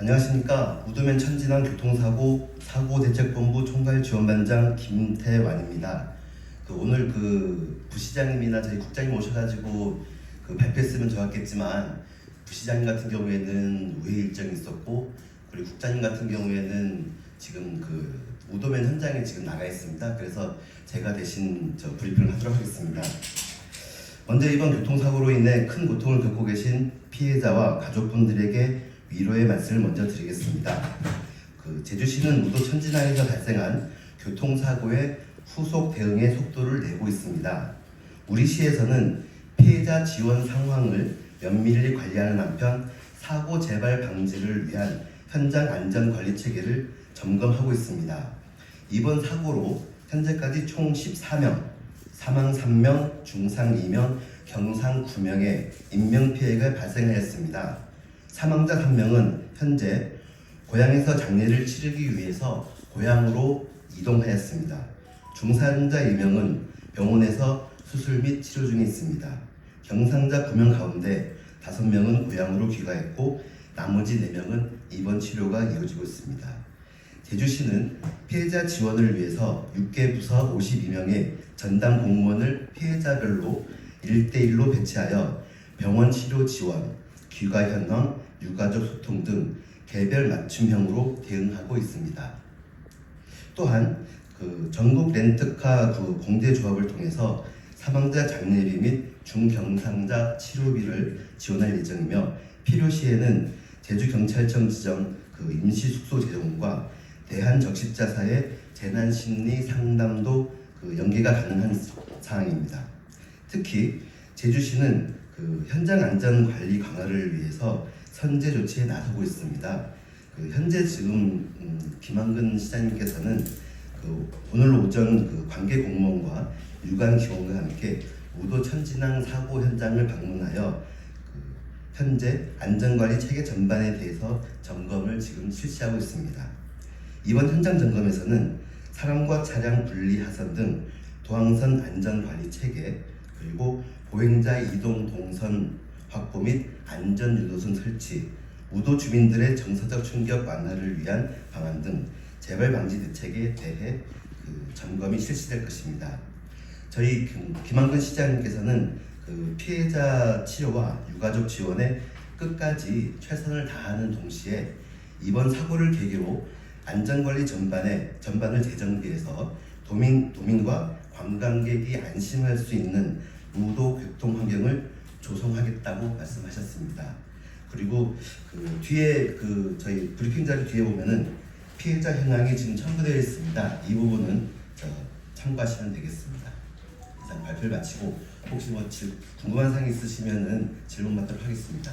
안녕하십니까 우도면 천진항 교통사고 사고대책본부 총괄지원반장 김태완입니다. 그 오늘 그 부시장님이나 저희 국장님 오셔가지고 그 발표했으면 좋았겠지만 부시장님 같은 경우에는 외 일정이 있었고 그리고 국장님 같은 경우에는 지금 그 우도면 현장에 지금 나가 있습니다. 그래서 제가 대신 저 브리핑을 하도록 하겠습니다. 먼저 이번 교통사고로 인해 큰 고통을 겪고 계신 피해자와 가족분들에게 위로의 말씀을 먼저 드리겠습니다. 그 제주시는 우도 천진항에서 발생한 교통사고의 후속 대응의 속도를 내고 있습니다. 우리 시에서는 피해자 지원 상황을 면밀히 관리하는 한편 사고 재발 방지를 위한 현장 안전 관리 체계를 점검하고 있습니다. 이번 사고로 현재까지 총 14명, 사망 3명, 중상 2명, 경상 9명의 인명 피해가 발생하였습니다. 사망자 1명은 현재 고향에서 장례를 치르기 위해서 고향으로 이동하였습니다. 중상자 2명은 병원에서 수술 및 치료 중에 있습니다. 경상자 9명 가운데 5명은 고향으로 귀가했고 나머지 4명은 입원 치료가 이루어지고 있습니다. 제주시는 피해자 지원을 위해서 6개 부서 52명의 전담 공무원을 피해자별로 1대1로 배치하여 병원 치료 지원, 귀가 현황, 유가족 소통 등 개별 맞춤형으로 대응하고 있습니다. 또한 그 전국 렌트카 그 공대 조합을 통해서 사망자 장례비 및 중경상자 치료비를 지원할 예정이며 필요시에는 제주경찰청 지정 그 임시 숙소 제공과 대한적십자사의 재난심리 상담도 그 연계가 가능한 사항입니다. 특히 제주시는 그 현장 안전 관리 강화를 위해서 선제 조치에 나서고 있습니다. 그 현재 지금 음, 김한근 시장님께서는 그 오늘 오전 그 관계 공무원과 유관 기원과 함께 우도 천진항 사고 현장을 방문하여 그 현재 안전관리 체계 전반에 대해서 점검을 지금 실시하고 있습니다. 이번 현장 점검에서는 사람과 차량 분리 하선 등 도항선 안전관리 체계 그리고 보행자 이동 동선 확보 및 안전 유도선 설치, 우도 주민들의 정서적 충격 완화를 위한 방안 등 재발 방지 대책에 대해 그 점검이 실시될 것입니다. 저희 김- 김한근 시장님께서는 그 피해자 치료와 유가족 지원에 끝까지 최선을 다하는 동시에 이번 사고를 계기로 안전관리 전반에 전반을 재정비해서 도민 도민과 관광객이 안심할 수 있는 우도 교통 환경을 조성하겠다고 말씀하셨습니다. 그리고 그 뒤에 그 저희 브리핑 자료 뒤에 보면은 피해자 현황이 지금 첨부되어 있습니다. 이 부분은 저 참고하시면 되겠습니다. 이상 발표를 마치고 혹시 뭐 질- 궁금한 사항 있으시면은 질문 받도록 하겠습니다.